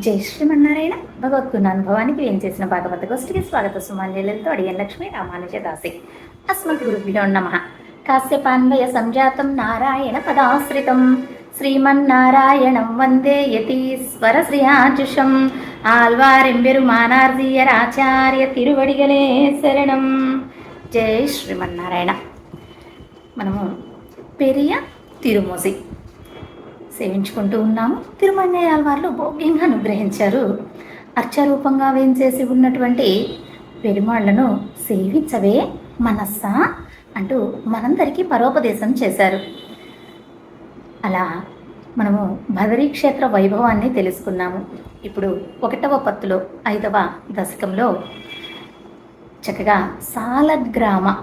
జై శ్రీమన్నారాయణ. భగవద్గుణ అనుభవానికి ఏం చేసిన భాగవత గోష్ఠికి స్వాగత. సుమాంజలితో అడియన్ లక్ష్మి రామానుజ దాసి. అస్మత్ గురుభ్యో నమ. కాశ్యపాన్వయ సంజాతం నారాయణ పదాశ్రితం. శ్రీమన్నారాయణం వందే యతీశ్వర శ్రియాజుషం ఆల్వారెంబెరుమానార్జీయరాచార్య తిరువడిగలే శరణం. జై శ్రీమన్నారాయణ. మనము పెరియ తిరుమోసి. సేవించుకుంటూ ఉన్నాము. తిరుమలయాల వారు భోగ్యంగా అనుగ్రహించారు. అర్చరూపంగా వేంచేసి ఉన్నటువంటి పెరుమాళ్ళను సేవించవే మనస్సా అంటూ మనందరికీ పరోపదేశం చేశారు. అలా మనము భదరీ క్షేత్ర వైభవాన్ని తెలుసుకున్నాము. ఇప్పుడు ఒకటవ పత్తులో ఐదవ దశకంలో చక్కగా సాలగ్రామ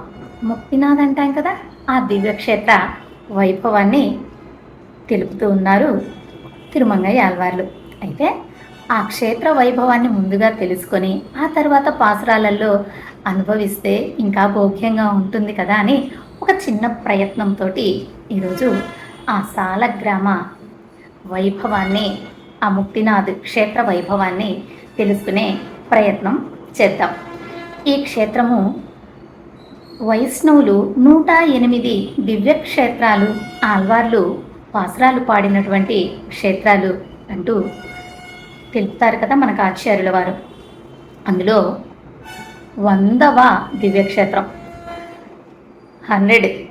ముక్తినాథ్ అంటాం కదా ఆ దివ్యక్షేత్ర వైభవాన్ని తెలుపుతూ ఉన్నారు తిరుమంగయ్య ఆల్వార్లు అయితే ఆ క్షేత్ర వైభవాన్ని ముందుగా తెలుసుకొని ఆ తర్వాత పాసురాలలో అనుభవిస్తే ఇంకా భోగ్యంగా ఉంటుంది కదా అని ఒక చిన్న ప్రయత్నంతో ఈరోజు ఆ సాలగ్రామ వైభవాన్ని ఆ ముక్తినాథ్ క్షేత్ర వైభవాన్ని తెలుసుకునే ప్రయత్నం చేద్దాం. ఈ క్షేత్రము వైష్ణవులు నూట ఎనిమిది దివ్యక్షేత్రాలు ఆల్వార్లు పాసురాలు పాడినటువంటి క్షేత్రాలు అంటూ తెలుపుతారు కదా మనకు ఆచార్యుల వారు. అందులో వందవ దివ్యక్షేత్రం. హండ్రెడ్.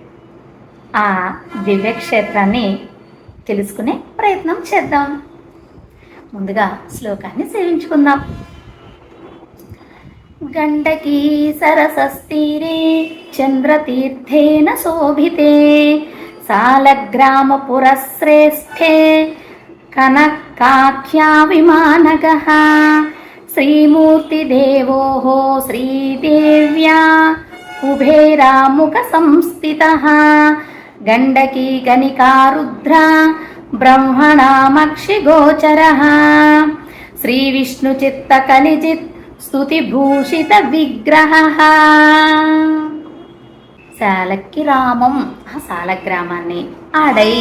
ఆ దివ్యక్షేత్రాన్ని తెలుసుకునే ప్రయత్నం చేద్దాం. ముందుగా శ్లోకాన్ని సేవించుకుందాం. గండకీ సరసస్తీరే చంద్రతీర్థేన శోభితే సాలగ్రామపురశ్రేష్ఠే కనకాఖ్యా విమానగः శ్రీమూర్తిదేవోः శ్రీదేవ్యా కుబేరాముఖ సంస్థితः గండకీ గణికారుద్ర బ్రహ్మణామక్షిగోచరः శాలక్కి రామం ఆ శాలగ్రామాన్ని ఆడై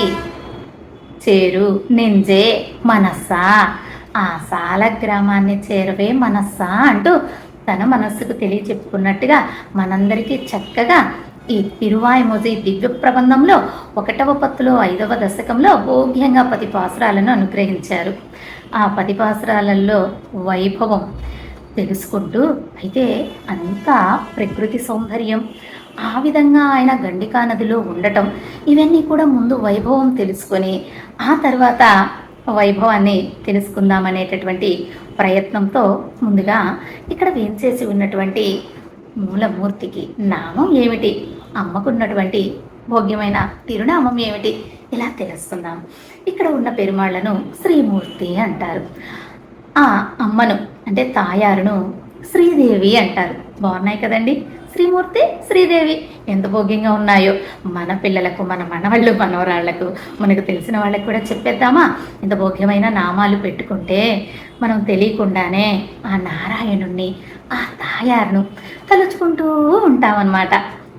చేరు నింజే మనస్సా. ఆ సాలగ్రామాన్ని చేరవే మనస్సా అంటూ తన మనస్సుకు తెలియచెప్పుకున్నట్టుగా మనందరికీ చక్కగా ఈ తిరువాయిమోజీ దివ్య ప్రబంధంలో ఒకటవ పత్తులో ఐదవ దశకంలో భోగ్యంగా పది పాసురాలను అనుగ్రహించారు. ఆ పది పాసురాలలో వైభవం తెలుసుకుంటూ అయితే అంతా ప్రకృతి సౌందర్యం. ఆ విధంగా ఆయన గండికా నదిలో ఉండటం ఇవన్నీ కూడా ముందు వైభవం తెలుసుకొని ఆ తర్వాత వైభవాన్ని తెలుసుకుందామనేటటువంటి ప్రయత్నంతో ముందుగా ఇక్కడ వేంచేసి ఉన్నటువంటి మూలమూర్తికి నామం ఏమిటి అమ్మకున్నటువంటి భోగ్యమైన తిరునామం ఏమిటి ఇలా తెలుసుకుందాం. ఇక్కడ ఉన్న పెరుమాళ్ళను శ్రీమూర్తి అంటారు. ఆ అమ్మను అంటే తాయారును శ్రీదేవి అంటారు. బాగున్నాయి కదండి? శ్రీమూర్తి శ్రీదేవి ఎంత భోగ్యంగా ఉన్నాయో. మన పిల్లలకు మన మనవాళ్ళు మనవరాళ్ళకు మనకు తెలిసిన వాళ్ళకు కూడా చెప్పేద్దామా? ఇంత భోగ్యమైన నామాలు పెట్టుకుంటే మనం తెలియకుండానే ఆ నారాయణుణ్ణి ఆ తాయారును తలుచుకుంటూ ఉంటామన్నమాట.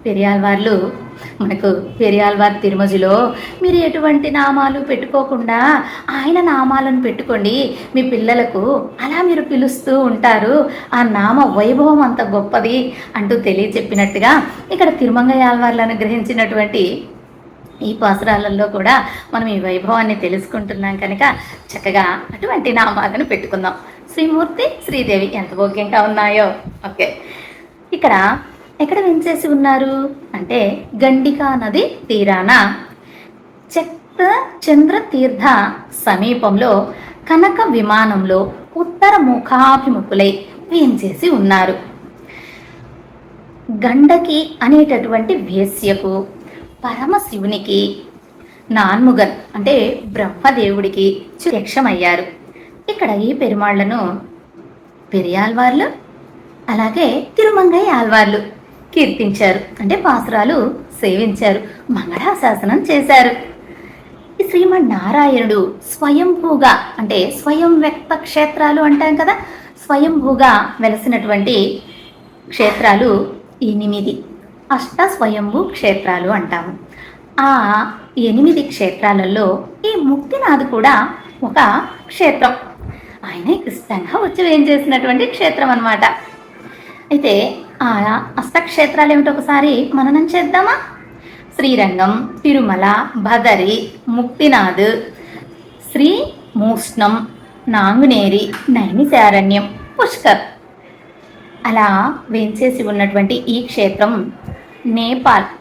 పెరియాల్వార్లు మనకు పెరియాల్వార్ తిరుమజిలో మీరు ఎటువంటి నామాలు పెట్టుకోకుండా ఆయన నామాలను పెట్టుకోండి. మీ పిల్లలకు అలా మీరు పిలుస్తూ ఉంటారు. ఆ నామ వైభవం అంత గొప్పది అంటూ తెలియచెప్పినట్టుగా ఇక్కడ తిరుమంగయాల్వార్లు అనుగ్రహించినటువంటి ఈ పాసురాలలో కూడా మనం ఈ వైభవాన్ని తెలుసుకుంటున్నాం కనుక చక్కగా అటువంటి నామాలను పెట్టుకుందాం. శ్రీమూర్తి శ్రీదేవి ఎంత భోగ్యంగా ఉన్నాయో. ఓకే. ఇక్కడ ఎక్కడ వెంచేసి ఉన్నారు? అంటే గండికా నది తీరాన. చెత్త చంద్ర తీర్థ సమీపంలో కనక విమానంలో ఉత్తర ముఖాభిముఖులై వేంచేసి ఉన్నారు. గండకి అనేటటువంటి వేశ్యకు పరమశివునికి నాన్ముగన్ అంటే బ్రహ్మదేవుడికి యక్షమయ్యారు ఇక్కడ ఈ పెరుమాళ్ళను పెరియాల్వార్లు అలాగే తిరుమంగయ్య ఆల్వార్లు కీర్తించారు. అంటే పాసురాలు సేవించారు. మంగళాశాసనం చేశారు. శ్రీమన్నారాయణుడు స్వయంభూగా అంటే స్వయం వ్యక్త క్షేత్రాలు అంటాం కదా స్వయంభూగా వెలసినటువంటి క్షేత్రాలు ఎనిమిది. అష్ట స్వయంభూ క్షేత్రాలు అంటాము. ఆ ఎనిమిది క్షేత్రాలలో ఈ ముక్తినాథ్ కూడా ఒక క్షేత్రం. ఆయన ఇష్టంగా వచ్చి ఏం చేసినటువంటి క్షేత్రం అనమాట అయితే ఆ అష్టక్షేత్రాలు ఏమిటో ఒకసారి మననం చేద్దామా? శ్రీరంగం తిరుమల భదరి ముక్తినాథ్ శ్రీ మూష్ణం నాంగునేరి నైమిశారణ్యం పుష్కర్. అలా వేంచేసి ఉన్నటువంటి ఈ క్షేత్రం నేపాల్కు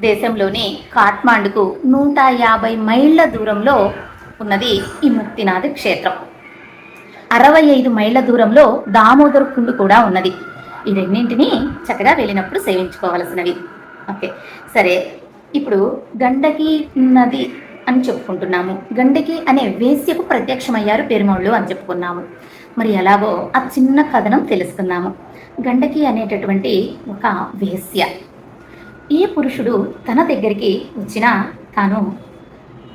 దేశంలోని కాఠ్మాండుకు నూట యాభై మైళ్ళ దూరంలో ఉన్నది ఈ ముక్తినాథ్ క్షేత్రం. అరవై ఐదు మైళ్ళ దూరంలో దామోదర కుండు కూడా ఉన్నది. ఈ రెండింటిని చక్కగా వెళ్ళినప్పుడు సేవించుకోవలసినవి. ఓకే సరే. ఇప్పుడు గండకి నది అని చెప్పుకుంటున్నాము. గండకి అనే వేశ్యకు ప్రత్యక్షమయ్యారు పెరుమళ్ళు అని చెప్పుకున్నాము. మరి ఎలాగో ఆ చిన్న కథనం తెలుసుకున్నాము గండకి అనేటటువంటి ఒక వేశ్య. ఏ పురుషుడు తన దగ్గరికి వచ్చినా తాను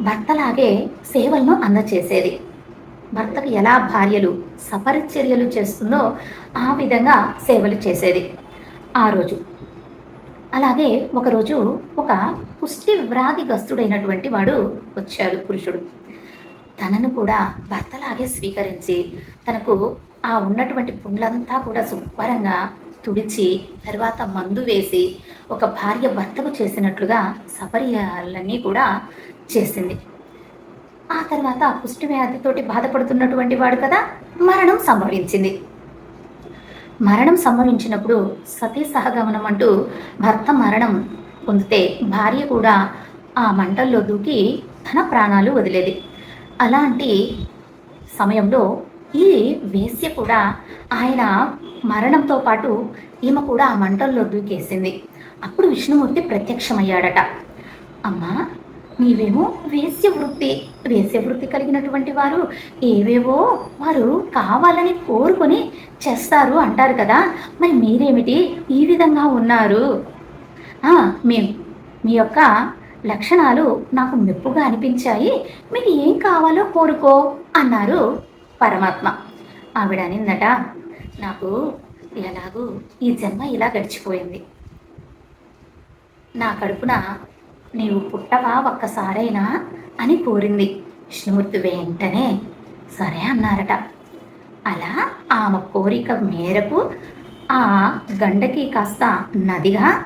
భర్తలాగే సేవలను అందచేసేది. భర్తకు ఎలా భార్యలు సపరిచర్యలు చేస్తుందో ఆ విధంగా సేవలు చేసేది. ఆ రోజు. అలాగే ఒకరోజు ఒక పుష్టి వ్యాధిగ్రస్తుడైనటువంటి వాడు వచ్చాడు పురుషుడు. తనను కూడా భర్తలాగే స్వీకరించి తనకు ఆ ఉన్నటువంటి పుండ్లంతా కూడా శుభ్రంగా తుడిచి తర్వాత మందు వేసి ఒక భార్య భర్తకు చేసినట్లుగా సపర్యాలన్నీ కూడా చేసింది. ఆ తర్వాత కుష్టి వ్యాధితోటి బాధపడుతున్నటువంటి వాడు కదా మరణం సంభవించింది. మరణం సంభవించినప్పుడు సతీ సహగమనం అంటూ భర్త మరణం పొందితే భార్య కూడా ఆ మంటల్లో దూకి తన ప్రాణాలు వదిలేది. అలాంటి సమయంలో ఈ వేశ్య కూడా ఆయన మరణంతో పాటు ఈమె కూడా ఆ మంటల్లో దూకేసింది. అప్పుడు విష్ణుమూర్తి ప్రత్యక్షమయ్యాడట. అమ్మా నీవేమో వేశ్య వృత్తి వేశ్య వృత్తి కలిగినటువంటి వారు ఏవేవో వారు కావాలని కోరుకొని చేస్తారు అంటారు కదా. మరి మీరేమిటి ఈ విధంగా ఉన్నారు? మేము మీ మీ యొక్క లక్షణాలు నాకు మెప్పుగా అనిపించాయి. మీకు ఏం కావాలో కోరుకో అన్నారు పరమాత్మ. ఆవిడ అనిందట నాకు ఎలాగూ ఈ జన్మ ఇలా గడిచిపోయింది. నా కడుపున నీవు పుట్టవా ఒక్కసారైనా అని కోరింది. విష్ణుమూర్తి వెంటనే సరే అన్నారట. అలా ఆమె కోరిక మేరకు ఆ గండకి కాస్త నదిగా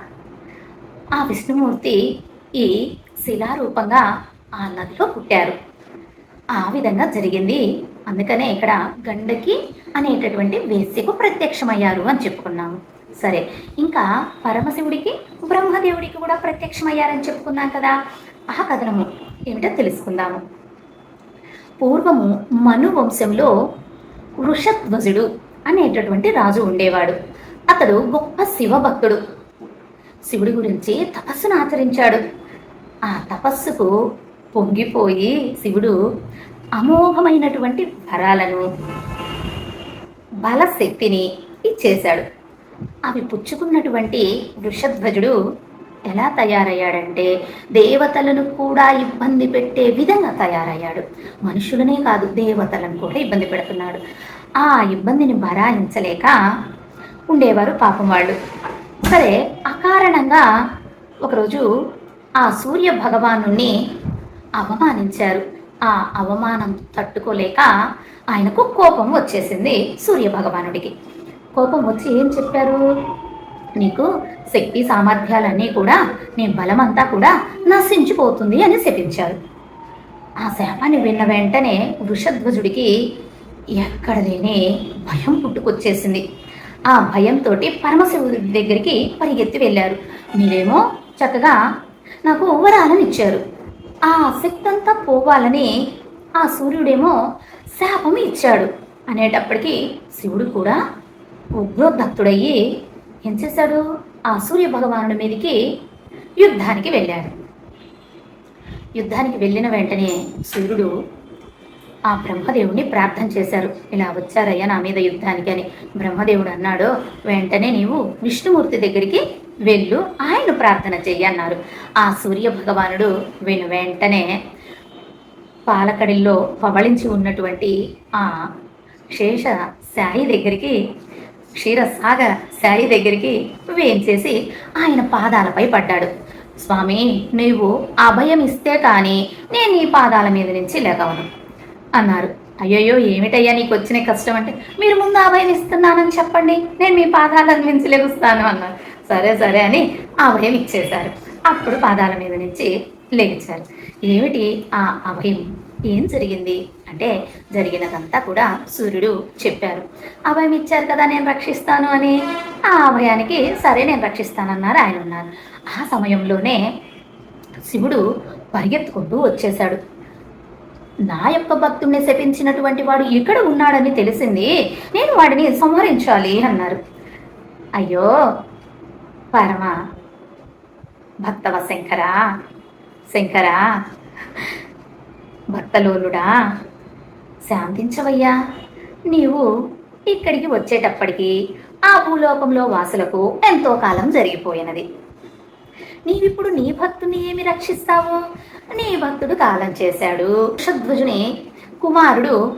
ఆ విష్ణుమూర్తి ఈ శిలారూపంగా ఆ నదిలో పుట్టారు. ఆ విధంగా జరిగింది. అందుకనే ఇక్కడ గండకి అనేటటువంటి వేసికు ప్రత్యక్షమయ్యారు అని చెప్పుకున్నాము. సరే ఇంకా పరమశివుడికి బ్రహ్మదేవుడికి కూడా ప్రత్యక్షమయ్యారని చెప్పుకున్నాం కదా. ఆ కథనము ఏమిటో తెలుసుకుందాము. పూర్వము మను వంశంలో వృషధ్వజుడు అనేటటువంటి రాజు ఉండేవాడు. అతడు గొప్ప శివభక్తుడు. శివుడి గురించి తపస్సును ఆచరించాడు. ఆ తపస్సుకు పొంగిపోయి శివుడు అమోఘమైనటువంటి వరాలను బలశక్తిని ఇచ్చేశాడు. అవి పుచ్చుకున్నటువంటి వృషధ్వజుడు ఎలా తయారయ్యాడంటే దేవతలను కూడా ఇబ్బంది పెట్టే విధంగా తయారయ్యాడు. మనుషులనే కాదు దేవతలను కూడా ఇబ్బంది పెడుతున్నాడు. ఆ ఇబ్బందిని భరాయించలేక ఉండేవారు పాపం వాళ్ళు. సరే అకారణంగా ఒకరోజు ఆ సూర్య భగవాను అవమానించారు. ఆ అవమానం తట్టుకోలేక ఆయనకు కోపం వచ్చేసింది సూర్య భగవానుడికి. కోపం వచ్చి ఏం చెప్పారు? నీకు శక్తి సామర్థ్యాలన్నీ కూడా నీ బలమంతా కూడా నశించిపోతుంది అని శపించారు. ఆ శాపాన్ని విన్న వెంటనే వృషధ్వజుడికి ఎక్కడ లేని భయం పుట్టుకొచ్చేసింది. ఆ భయంతో పరమశివుడి దగ్గరికి పరిగెత్తి వెళ్ళారు. మీరేమో చక్కగా నాకు వరాలను ఇచ్చారు. ఆ శక్తి అంతా పోవాలని ఆ సూర్యుడేమో శాపం ఇచ్చాడు అనేటప్పటికీ శివుడు కూడా ఉద్యోగక్తుడయ్యి ఏం చేశాడు? ఆ సూర్య భగవానుడి మీదకి యుద్ధానికి వెళ్ళాడు. యుద్ధానికి వెళ్ళిన వెంటనే సూర్యుడు ఆ బ్రహ్మదేవుడిని ప్రార్థన చేశారు. ఇలా వచ్చారయ్యా నా మీద యుద్ధానికి అని బ్రహ్మదేవుడు అన్నాడు. వెంటనే నీవు విష్ణుమూర్తి దగ్గరికి వెళ్ళు ఆయన ప్రార్థన చెయ్యి అన్నారు. ఆ సూర్య భగవానుడు వెను వెంటనే పాలకడిల్లో పవళించి ఉన్నటువంటి ఆ శేష శాయి దగ్గరికి క్షీరసాగర శాయి దగ్గరికి వేంచేసి ఆయన పాదాలపై పడ్డాడు. స్వామి నీవు అభయం ఇస్తే కానీ నేను నీ పాదాల మీద నుంచి లేకవను అన్నారు. అయ్యయ్యో ఏమిటయ్యా నీకు వచ్చిన కష్టం అంటే? మీరు ముందు అభయం ఇస్తున్నానని చెప్పండి. నేను మీ పాదాల నుంచి లెగుస్తాను అన్నారు. సరే సరే అని అభయం ఇచ్చేశారు. అప్పుడు పాదాల మీద నుంచి లెగిచారు ఏమిటి ఆ అభయం? ఏం జరిగింది? అంటే జరిగినదంతా కూడా సూర్యుడు చెప్పారు. అభయం ఇచ్చారు కదా నేను రక్షిస్తాను అని. ఆ అభయానికి సరే నేను రక్షిస్తానన్నారు ఆయన ఉన్నారు. ఆ సమయంలోనే శివుడు పరిగెత్తుకుంటూ వచ్చేశాడు. నా యొక్క భక్తుడిని శపించినటువంటి వాడు ఇక్కడ ఉన్నాడని తెలిసింది. నేను వాడిని సంహరించాలి అన్నారు. అయ్యో పరమ భక్తవ శంకరా? శంకరా? భక్తలోలుడా? శాంతించవయ్యా. నీవు ఇక్కడికి వచ్చేటప్పటికి ఆ భూలోకంలో వాసులకు ఎంతో కాలం జరిగిపోయినది. నీవిప్పుడు నీ భక్తుని ఏమి రక్షిస్తావు? నీ భక్తుడు కాలం చేశాడు. హంసధ్వజుని కుమారుడు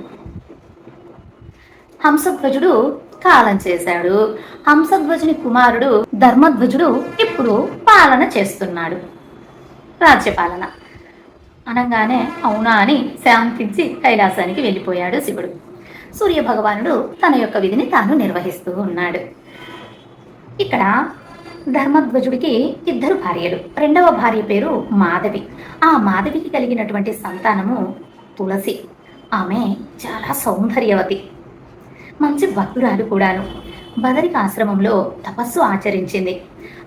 హంసధ్వజుడు కాలం చేశాడు. హంసధ్వజుని కుమారుడు ధర్మధ్వజుడు ఇప్పుడు పాలన చేస్తున్నాడు. రాజ్యపాలన. అనగానే అవునా అని శాంతించి కైలాసానికి వెళ్ళిపోయాడు శివుడు. సూర్య భగవానుడు తన యొక్క విధిని తాను నిర్వహిస్తూ ఉన్నాడు. ఇక్కడ ధర్మధ్వజుడికి ఇద్దరు భార్యలు. రెండవ భార్య పేరు మాధవి. ఆ మాధవికి కలిగినటువంటి సంతానము తులసి. ఆమె చాలా సౌందర్యవతి. మంచి భక్తురాలు కూడాను. బదరిక ఆశ్రమంలో తపస్సు ఆచరించింది.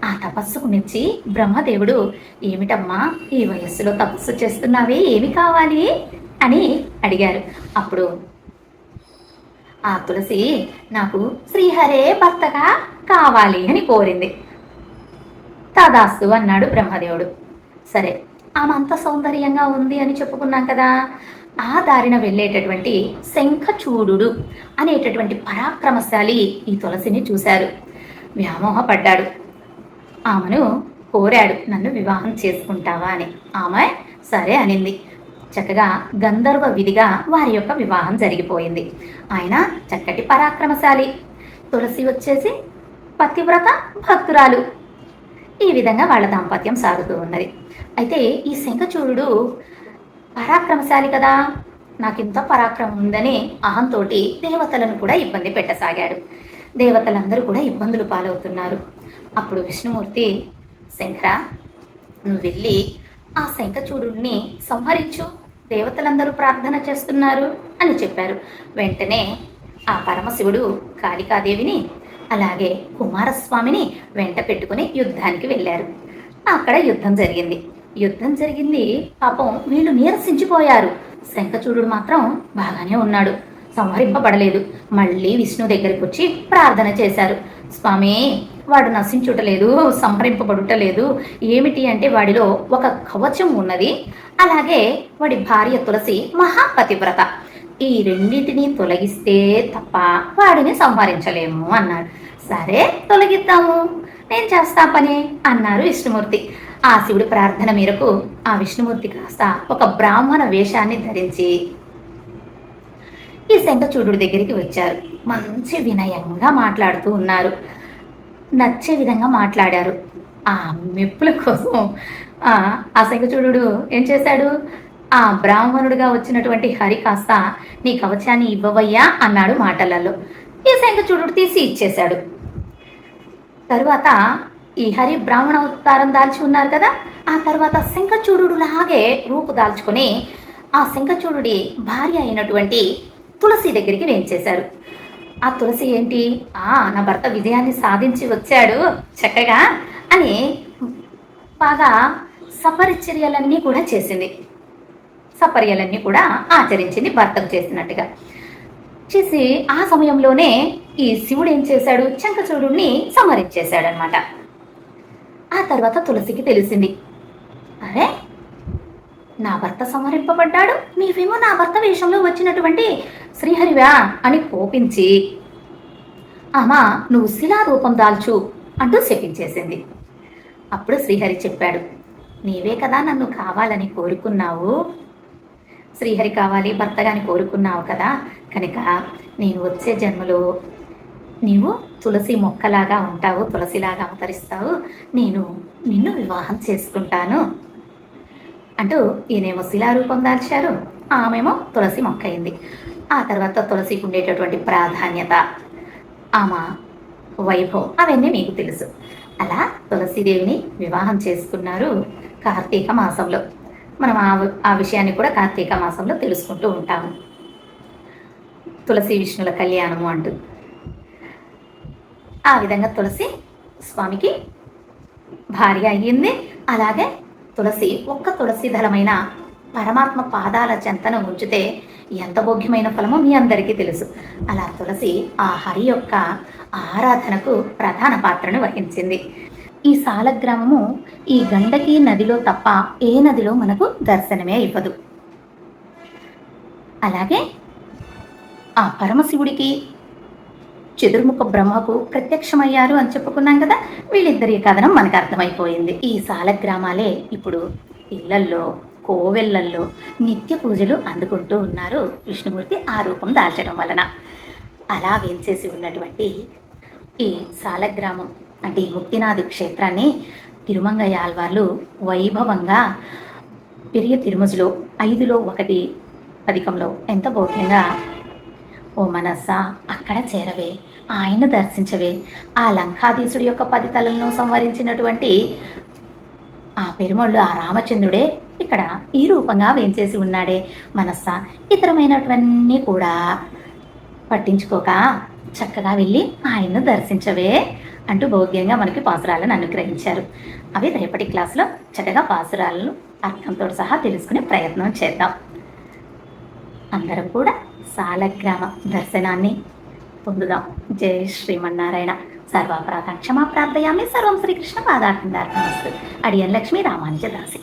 ఆ తపస్సుకు మెచ్చి బ్రహ్మదేవుడు ఏమిటమ్మా ఈ వయస్సులో తపస్సు చేస్తున్నావే? ఏమి కావాలి? అని అడిగారు. అప్పుడు ఆ తులసి నాకు శ్రీహరే భర్తగా కావాలి అని కోరింది. తదాస్తు అన్నాడు బ్రహ్మదేవుడు. సరే ఆమె అంత సౌందర్యంగా ఉంది అని చెప్పుకున్నాం కదా. ఆ దారిన వెళ్ళేటటువంటి శంఖచూడు అనేటటువంటి పరాక్రమశాలి ఈ తులసిని చూశారు. వ్యామోహపడ్డాడు. ఆమెను కోరాడు. నన్ను వివాహం చేసుకుంటావా అని. ఆమె సరే అనింది. చక్కగా గంధర్వ విధిగా వారి యొక్క వివాహం జరిగిపోయింది. ఆయన చక్కటి పరాక్రమశాలి. తులసి వచ్చేసి పతివ్రత భక్తురాలు. ఈ విధంగా వాళ్ళ దాంపత్యం సాగుతూ ఉన్నది. అయితే ఈ శంఖచూడు పరాక్రమశాలి కదా. నాకింత పరాక్రమం ఉందని అహంతోటి దేవతలను కూడా ఇబ్బంది పెట్టసాగాడు. దేవతలందరూ కూడా ఇబ్బందులు పాలవుతున్నారు. అప్పుడు విష్ణుమూర్తి శంకర నువ్వు వెళ్ళి ఆ శంఖచూడుని సంహరించు. దేవతలందరూ ప్రార్థన చేస్తున్నారు అని చెప్పారు. వెంటనే ఆ పరమశివుడు కాళికాదేవిని అలాగే కుమారస్వామిని వెంట పెట్టుకుని యుద్ధానికి వెళ్ళారు. అక్కడ యుద్ధం జరిగింది. యుద్ధం జరిగింది. పాపం వీళ్ళు నీరసించిపోయారు. శంఖచూడు మాత్రం బాగానే ఉన్నాడు. సంహరింపబడలేదు. మళ్ళీ విష్ణు దగ్గరికి వచ్చి ప్రార్థన చేశారు. స్వామి వాడు నశించుటలేదు సంహరింపబడుటలేదు. ఏమిటి అంటే వాడిలో ఒక కవచం ఉన్నది. అలాగే వాడి భార్య తులసి మహాపతివ్రత. ఈ రెండింటిని తొలగిస్తే తప్ప వాడిని సంహరించలేము అన్నాడు. సరే తొలగిద్దాము. నేను చేస్తా పని అన్నారు విష్ణుమూర్తి. ఆ శివుడి ప్రార్థన మేరకు ఆ విష్ణుమూర్తి కాస్త ఒక బ్రాహ్మణ వేషాన్ని ధరించి ఈ శంఖచూడు దగ్గరికి వచ్చారు. మంచి వినయంగా మాట్లాడుతూ ఉన్నారు. నచ్చే విధంగా మాట్లాడారు. ఆ మెప్పుల కోసం ఆ శంఖచూడు ఏం చేశాడు? ఆ బ్రాహ్మణుడిగా వచ్చినటువంటి హరి కాస్త నీ కవచాన్ని ఇవ్వవయ్యా అన్నాడు మాటలలో. ఈ శంఖచూడు తీసి ఇచ్చేశాడు. తరువాత ఈ హరి బ్రాహ్మణ అవతారం దాల్చి ఉన్నారు కదా? ఆ తర్వాత శంఖచూడు లాగే రూపు దాల్చుకొని ఆ శంఖచూడు భార్య అయినటువంటి తులసి దగ్గరికి వేయించేశారు. ఆ తులసి ఏంటి? ఆ నా భర్త విజయాన్ని సాధించి వచ్చాడు చక్కగా అని బాగా సపరిచర్యలన్నీ కూడా చేసింది. సపర్యలన్నీ కూడా ఆచరించింది భర్తకు చేసినట్టుగా. చేసి ఆ సమయంలోనే ఈ శివుడు ఏం చేశాడు? చంకచూడుని సంహరించేశాడనమాట ఆ తర్వాత తులసికి తెలిసింది. అరే నా భర్త సంహరింపబడ్డాడు. నీవేమో నా భర్త వేషంలో వచ్చినటువంటి శ్రీహరివా అని కోపించి ఆమా నువ్వు శిలా రూపం దాల్చు అంటూ శపించేసింది. అప్పుడు శ్రీహరి చెప్పాడు నీవే కదా నన్ను కావాలని కోరుకున్నావు. శ్రీహరి కావాలి భర్తగాని కోరుకున్నావు కదా. కనుక నేను వచ్చే జన్మలో నీవు తులసి మొక్కలాగా ఉంటావు తులసిలాగా అవతరిస్తావు. నేను నిన్ను వివాహం చేసుకుంటాను. అంటూ ఈయనేమో శిలారూపం దాల్చారు ఆమెమో తులసి మొక్క అయింది ఆ తర్వాత తులసికి ఉండేటటువంటి ప్రాధాన్యత ఆమె వైభవం అవన్నీ మీకు తెలుసు. అలా తులసీదేవిని వివాహం చేసుకున్నారు కార్తీక మాసంలో. మనం ఆ ఆ విషయాన్ని కూడా కార్తీక మాసంలో తెలుసుకుంటూ ఉంటాము. తులసి విష్ణుల కళ్యాణము అంటూ. ఆ విధంగా తులసి స్వామికి భార్య అయ్యింది. అలాగే తులసి ఒక్క తులసి దళమైన పరమాత్మ పాదాల చెంతను ఉంచితే ఎంత భోగ్యమైన ఫలమో మీ అందరికీ తెలుసు. అలా తులసి ఆ హరి యొక్క ఆరాధనకు ప్రధాన పాత్రను వహించింది. ఈ సాలగ్రామము ఈ గండకి నదిలో తప్ప ఏ నదిలో మనకు దర్శనమే ఇవ్వదు. అలాగే ఆ పరమశివుడికి చతుర్ముఖ బ్రహ్మకు ప్రత్యక్షమయ్యారు అని చెప్పుకున్నాం కదా వీళ్ళిద్దరి కథనం మనకు అర్థమైపోయింది. ఈ సాలగ్రామాలే ఇప్పుడు ఇళ్ళల్లో కోవెళ్ళల్లో నిత్య పూజలు అందుకుంటూ ఉన్నారు విష్ణుమూర్తి ఆ రూపం దాల్చడం వలన. అలా వేంచేసి ఉన్నటువంటి ఈ సాలగ్రామం అంటే ఈ ముక్తినాథి క్షేత్రాన్ని తిరుమంగయ్య ఆల్వార్లు వైభవంగా పెరియ తిరుమజులో ఐదులో ఒకటి అధికంలో ఎంత భోగ్యంగా ఓ మనస్సా అక్కడ చేరవే ఆయన దర్శించవే. ఆ లంకాధీశుడి యొక్క పది తలలను సంవరించినటువంటి ఆ పెరుమళ్ళు ఆ రామచంద్రుడే ఇక్కడ ఈ రూపంగా వేంచేసి ఉన్నాడే. మనస్స ఇతరమైనటువన్నీ కూడా పట్టించుకోక చక్కగా వెళ్ళి ఆయన్ను దర్శించవే అంటూ భోగ్యంగా మనకి పాసురాలను అనుగ్రహించారు. అవి రేపటి క్లాసులో చక్కగా పాసురాలను అర్థంతో సహా తెలుసుకునే ప్రయత్నం చేద్దాం. అందరం కూడా సాలగ్రామ దర్శనాన్ని పొందుదాం. జై శ్రీమన్నారాయణ. సర్వాపరాధ క్షమా ప్రార్థయామి సర్వం శ్రీకృష్ణ పాదార్థం అడియన్ లక్ష్మీ రామానుజ దాసి